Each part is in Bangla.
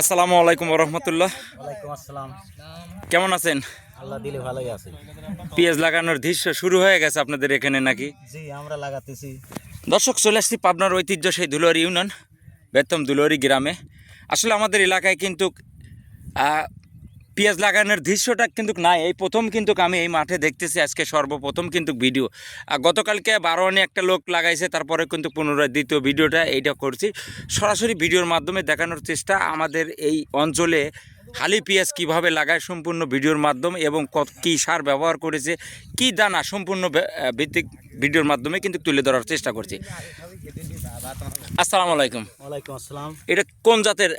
আসসালামু আলাইকুম রহমতুল্লাহ। আসসালাম। কেমন আছেন? আল্লাহ দিলে ভালোই আছে। পেঁয়াজ লাগানোর দৃশ্য শুরু হয়ে গেছে আপনাদের এখানে নাকি? জি আমরা লাগাতেছি। দর্শক চলে আসছি পাবনার ঐতিহ্য সেই ধুলোয়ারি ইউনিয়ন বেতম দুলোরি গ্রামে। আসলে আমাদের এলাকায় কিন্তু পেঁয়াজ লাগানোর দৃশ্যটা কিন্তু নাই। এই প্রথম কিন্তু আমি এই মাঠে দেখতেছি আজকে সর্বপ্রথম কিন্তু ভিডিও। আর গতকালকে বারোয়ানি একটা লোক লাগাইছে তারপরে কিন্তু পুনরায় দ্বিতীয় ভিডিওটা এইটা করছি। সরাসরি ভিডিওর মাধ্যমে দেখানোর চেষ্টা আমাদের এই অঞ্চলে হালি পেঁয়াজ কীভাবে লাগায় সম্পূর্ণ ভিডিওর মাধ্যমে এবং কত কী সার ব্যবহার করেছে কী দানা সম্পূর্ণ ভিত্তিক ভিডিওর মাধ্যমে কিন্তু তুলে ধরার চেষ্টা করছি। আসসালামু আলাইকুম। ওয়ালাইকুম আসসালাম। এটা কোন জাতের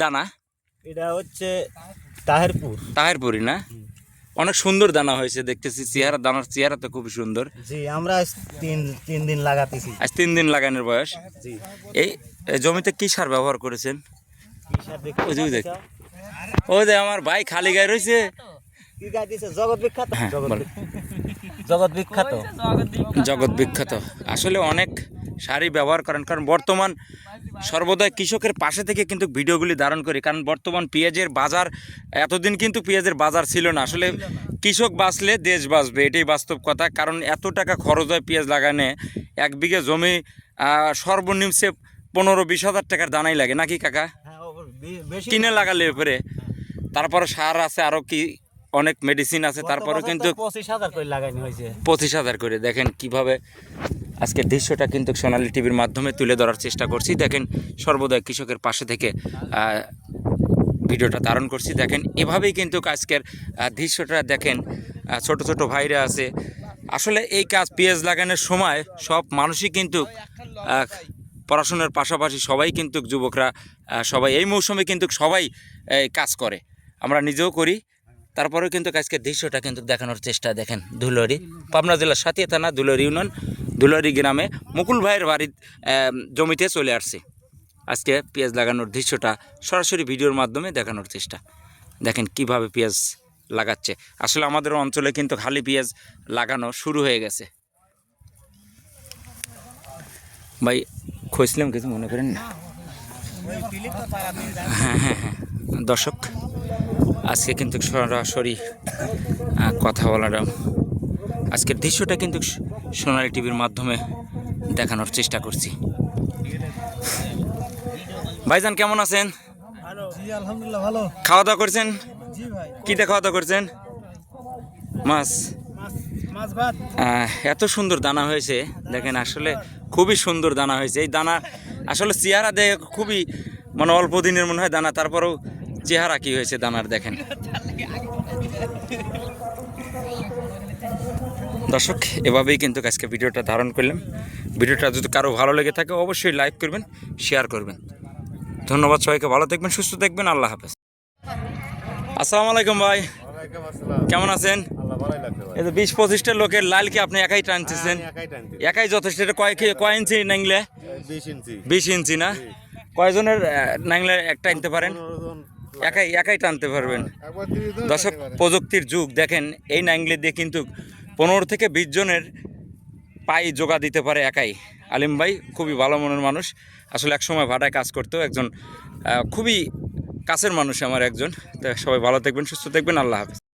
দানা? এটা হচ্ছে তাহেরপুর। তাহেরপুরি না? অনেক সুন্দর দানা হয়েছে দেখতেছি। চেহারা দানার চেহারা তো খুবই সুন্দর। জি আমরা তিন তিন দিন লাগাতেছি। আজ তিন দিন লাগানোর বয়স। জি। এই জমিতে কি সার ব্যবহার করেছেন? সার যে, দেখ। ওই যে আমার ভাই খালি গায়ে রয়েছে। জগৎ হ্যাঁ। বিখ্যাত। জগৎ বিখ্যাত। জগৎ বিখ্যাত। আসলে অনেক সারই ব্যবহার করেন। কারণ বর্তমান সর্বদাই কৃষকের পাশে থেকে কিন্তু ভিডিওগুলি ধারণ করি। কারণ বর্তমান পেঁয়াজের বাজার এতদিন কিন্তু পেঁয়াজের বাজার ছিল না। আসলে কৃষক বাঁচলে দেশ বাঁচবে এটাই বাস্তব কথা। কারণ এত টাকা খরচ হয় পেঁয়াজ লাগানে এক বিঘে জমি সর্বনিম্নে পনেরো বিশ হাজার টাকার দানাই লাগে। নাকি কাকা? হ্যাঁ কিনে লাগালে পরে তারপরে সার আছে আরও কি অনেক মেডিসিন আছে। তারপরে কিন্তু পঁচিশ হাজার করে লাগাইনি হয়েছে। পঁচিশ হাজার করে। দেখেন কীভাবে আজকের দৃশ্যটা কিন্তু সোনালী টিভির মাধ্যমে তুলে ধরার চেষ্টা করছি। দেখেন, সর্বদা কৃষকের পাশে থেকে ভিডিওটা ধারণ করছি। দেখেন, এভাবেই কিন্তু আজকের দৃশ্যটা দেখেন ছোট ছোট ভাইরা আছে। আসলে এই কাজ পেঁয়াজ লাগানোর সময় সব মানুষই কিন্তু পড়াশোনার পাশাপাশি সবাই কিন্তু যুবকরা সবাই এই মৌসুমে কিন্তু সবাই কাজ করে। আমরা নিজেও করি, তারপরেও কিন্তু আজকের দৃশ্যটা কিন্তু দেখানোর চেষ্টা। দেখেন ধুলরি পাবনা জেলার সাথিয়া থানা ধুলরি ইউনিয়ন। ধুলরি গ্রামে মুকুল ভাইয়ের বাড়ির জমিতে চলে আসছে। আজকে পেঁয়াজ লাগানোর দৃশ্যটা সরাসরি ভিডিওর মাধ্যমে দেখানোর চেষ্টা। দেখেন কীভাবে পেঁয়াজ লাগাচ্ছে। আসলে আমাদের অঞ্চলে কিন্তু খালি পেঁয়াজ লাগানো শুরু হয়ে গেছে। ভাই, খুঁজলাম কিছু মনে করেন না? হ্যাঁ হ্যাঁ হ্যাঁ। দর্শক, আজকে কিন্তু সরাসরি কথা বলার আজকের দৃশ্যটা কিন্তু সোনালী টিভির মাধ্যমে দেখানোর চেষ্টা করছি। ভাইজান কেমন আছেন? আলহামদুলিল্লাহ ভালো। খাওয়া দাওয়া করছেন কীটা খাওয়া দাওয়া করছেন? মাছ। এত সুন্দর দানা হয়েছে। দেখেন আসলে খুবই সুন্দর দানা হয়েছে। এই দানা আসলে চেহারা দেখে খুবই মানে অল্প দিনের মনে হয় দানা তারপরেও চেহারা কি হয়েছে দানার দেখেন। দর্শক এভাবেই কিন্তু আজকে ভিডিওটা ধারণ করলাম। ভিডিওটা যদি কারও ভালো লেগে থাকে অবশ্যই লাইক করবেন শেয়ার করবেন। ধন্যবাদ সবাইকে ভালো থাকবেন সুস্থ থাকবেন আল্লাহ হাফেজ। আসসালামু আলাইকুম ভাই। কেমন আছেন? এই তো বিশ পঁচিশটা লোকের লাল কি আপনি একাই টানতেছেন? একাই যথেষ্ট এটা কয় কয় ইঞ্চি নাংলে বিশ ইঞ্চি। বিশ ইঞ্চি না? কয়জনের নাংলে একটা টানতে পারেন? একাই একাই টানতে পারবেন। একবার দর্শক প্রযুক্তির যুগ দেখেন এই নাইংলি দিয়ে কিন্তু পনেরো থেকে বিশ জনের পাই যোগা দিতে পারে একাই। আলিম ভাই খুবই ভালো মনের মানুষ। আসলে এক সময় ভাটায় কাজ করতো একজন খুবই কাছের মানুষ আমার একজন। তো সবাই ভালো থাকবেন সুস্থ থাকবেন আল্লাহ হাফেজ।